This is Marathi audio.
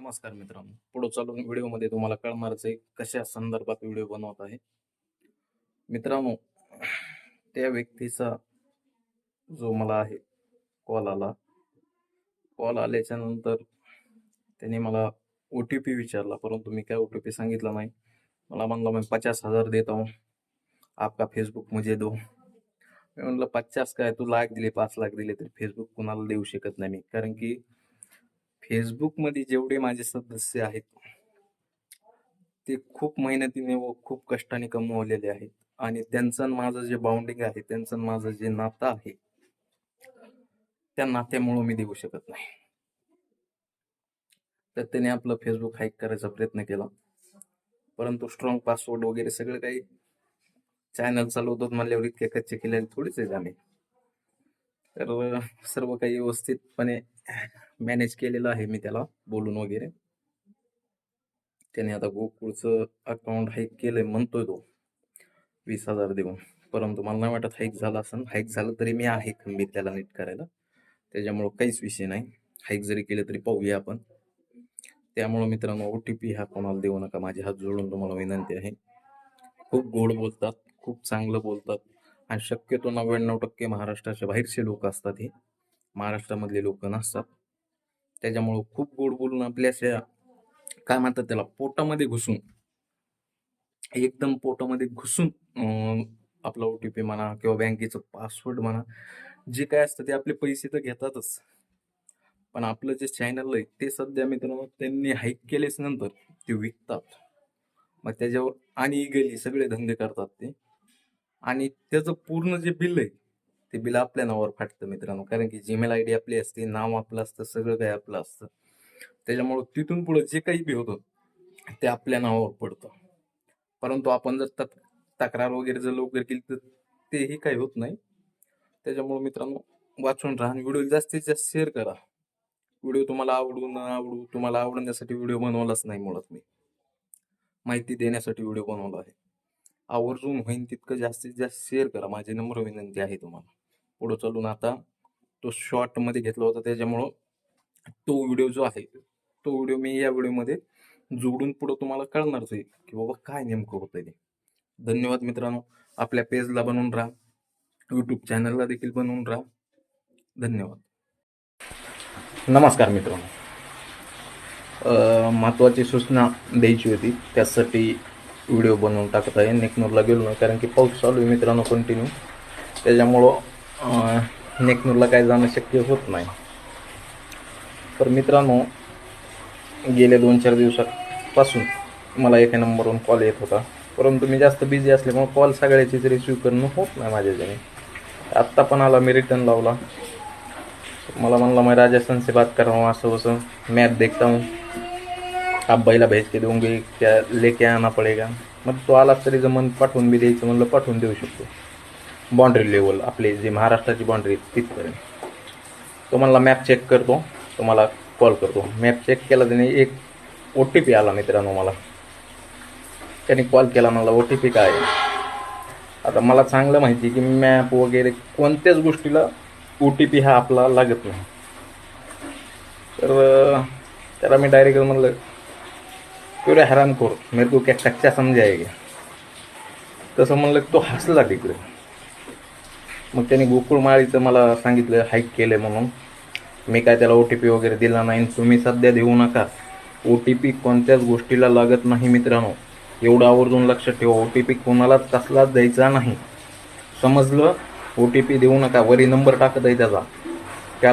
नमस्कार मित्रांनो. पुढे चालून व्हिडिओमध्ये तुम्हाला कळणारच आहे कशा संदर्भात व्हिडिओ बनवत आहे. मित्रांनो त्या व्यक्तीचा जो मला आहे कॉल आला. कॉल आल्याच्यानंतर त्याने मला ओ टी पी विचारला परंतु मी काय ओ टी पी सांगितला नाही. मला म्हणलं मी पचास हजार देत हूँ आपका फेसबुक मुझे दो. मी म्हणलं पचास काय? तू लाख दिले पाच लाख दिले तरी फेसबुक कुणाला देऊ शकत नाही मी. कारण की फेसबुकमध्ये जेवढे माझे सदस्य आहेत ते खूप मेहनतीने व खूप कष्टाने कमवलेले आहेत. आणि त्यांचं माझं जे बाउंडिंग आहे त्यांचं माझं जे नातं आहे त्या नात्यामुळं मी देऊ शकत नाही. तर त्याने आपलं फेसबुक हाईक करायचा प्रयत्न केला. परंतु स्ट्रॉंग पासवर्ड वगैरे सगळं काही चॅनल चालवतात म्हणल्यावर इतके कच्चे केलेले थोडीच आहेत आम्ही. तर सर्व काही व्यवस्थितपणे मॅनेज केलेलं आहे मी त्याला बोलून वगैरे. त्याने आता गोकुळचं अकाउंट हाईक केलंय म्हणतोय तो. वीस हजार देऊन. परंतु मला नाही वाटत हाईक झाला असं. हाईक झालं तरी मी आहे खंबीर त्याला नीट करायला. त्याच्यामुळं काहीच विषय नाही. हाईक जरी केलं तरी पाहूया आपण. त्यामुळं मित्रांनो ओ टी पी हा कोणाला देऊ नका. माझे हात जोडून तुम्हाला विनंती आहे. खूप गोड बोलतात. खूप चांगलं बोलतात. आणि शक्यतो नव्याण्णव टक्के महाराष्ट्राच्या बाहेरचे लोक असतात हे. महाराष्ट्रामधले लोक नसतात. त्याच्यामुळं खूप गोड बोलून आपल्याच्या काय म्हणतात त्याला पोटामध्ये घुसून एकदम पोटामध्ये घुसून आपला ओ टी पी म्हणा किंवा बँकेचं पासवर्ड म्हणा जे काय असतं ते आपले पैसे तर घेतातच. पण आपलं जे चॅनल आहे ते सध्या मित्रांनो त्यांनी हाईक केलेच नंतर ते विकतात. मग त्याच्यावर आणि गेली सगळे धंदे करतात ते. आणि त्याचं पूर्ण जे बिल आहे ते बिल आपल्या नावावर फाटतं मित्रांनो. कारण की जीमेल आय डी आपली असते नाव आपलं असतं सगळं काही आपलं असतं. त्याच्यामुळं तिथून पुढे जे काही बी होतं ते आपल्या नावावर पडतं. परंतु आपण जर तक तक्रार वगैरे जर लवकर केली तर तेही काही होत नाही. त्याच्यामुळे मित्रांनो वाचून राहा आणि व्हिडिओ जास्तीत जास्त शेअर करा. व्हिडिओ तुम्हाला आवडू न आवडू तुम्हाला आवडण्यासाठी व्हिडिओ बनवलाच नाही मुळात मी. माहिती देण्यासाठी व्हिडिओ बनवला आहे. आवर्जून होईन तितकं जास्तीत जास्त शेअर करा. माझी नम्र विनंती आहे तुम्हाला. पुढं चालून आता तो शॉर्टमध्ये घेतला होता. त्याच्यामुळं तो व्हिडिओ जो आहे तो व्हिडिओ मी या व्हिडिओमध्ये जोडून पुढं तुम्हाला कळणारच आहे की बाबा काय नेमकं होतं ते. धन्यवाद मित्रांनो. आपल्या पेजला बनवून राहा. यूट्यूब चॅनलला देखील बनवून राहा. धन्यवाद. नमस्कार मित्रांनो. महत्त्वाची सूचना द्यायची होती. त्यासाठी व्हिडिओ बनवून टाकत आहे. नेकनूरला गेलो नाही कारण की पाऊस चालू आहे मित्रांनो कंटिन्यू त्याच्यामुळं नेकनूरला काय जाणं शक्य होत नाही. तर मित्रांनो गेल्या दोन चार दिवसापासून मला एका नंबरवरून कॉल येत होता. परंतु मी जास्त बिझी असल्यामुळे कॉल सगळ्याचीच रिसिव्ह करणं होत नाही माझ्याच्याने आत्ता पण आला मी रिटर्न लावला. मला म्हणला मैं राजस्थान से बात कर रहा हूँ असं वसं मॅप देखता हूँ आप बैला भेज के दूंगे क्या लेके आना पड़ेगा. मग तो आला तरी जमन पाठवून बी द्यायचं म्हणलं पाठवून देऊ शकतो. बाउंड्री लेवल आपली जी महाराष्ट्राची बाउंड्री तिथपर्यंत. तो म्हणला मॅप चेक करतो तुम्हाला कॉल करतो. मॅप चेक केला त्याने एक ओ टी पी आला मित्रांनो मला. त्याने कॉल केला मला ओ टी पी काय? आहे? आता मला चांगलं माहिती आहे की मॅप वगैरे कोणत्याच गोष्टीला ओ टी पी हा आपला लागत नाही. तर त्याला मी डायरेक्ट म्हणलं तेवढे हैरान करू मेरे को क्या कच्चा समजायगे तसं म्हणलं तो हसला तिकडे. मग त्याने गोकुळ माळीचं मला सांगितलं हाईक केलं म्हणून. मी काय त्याला ओ टी पी वगैरे दिला नाही. आणि तुम्ही सध्या देऊ नका. ओ टी पी कोणत्याच गोष्टीला लागत नाही मित्रांनो. एवढं आवर्जून लक्षात ठेवा. ओ टी पी कोणालाच कसलाच द्यायचा नाही. समजलं? ओ टी पी देऊ नका. वरी नंबर टाकत आहे त्याचा.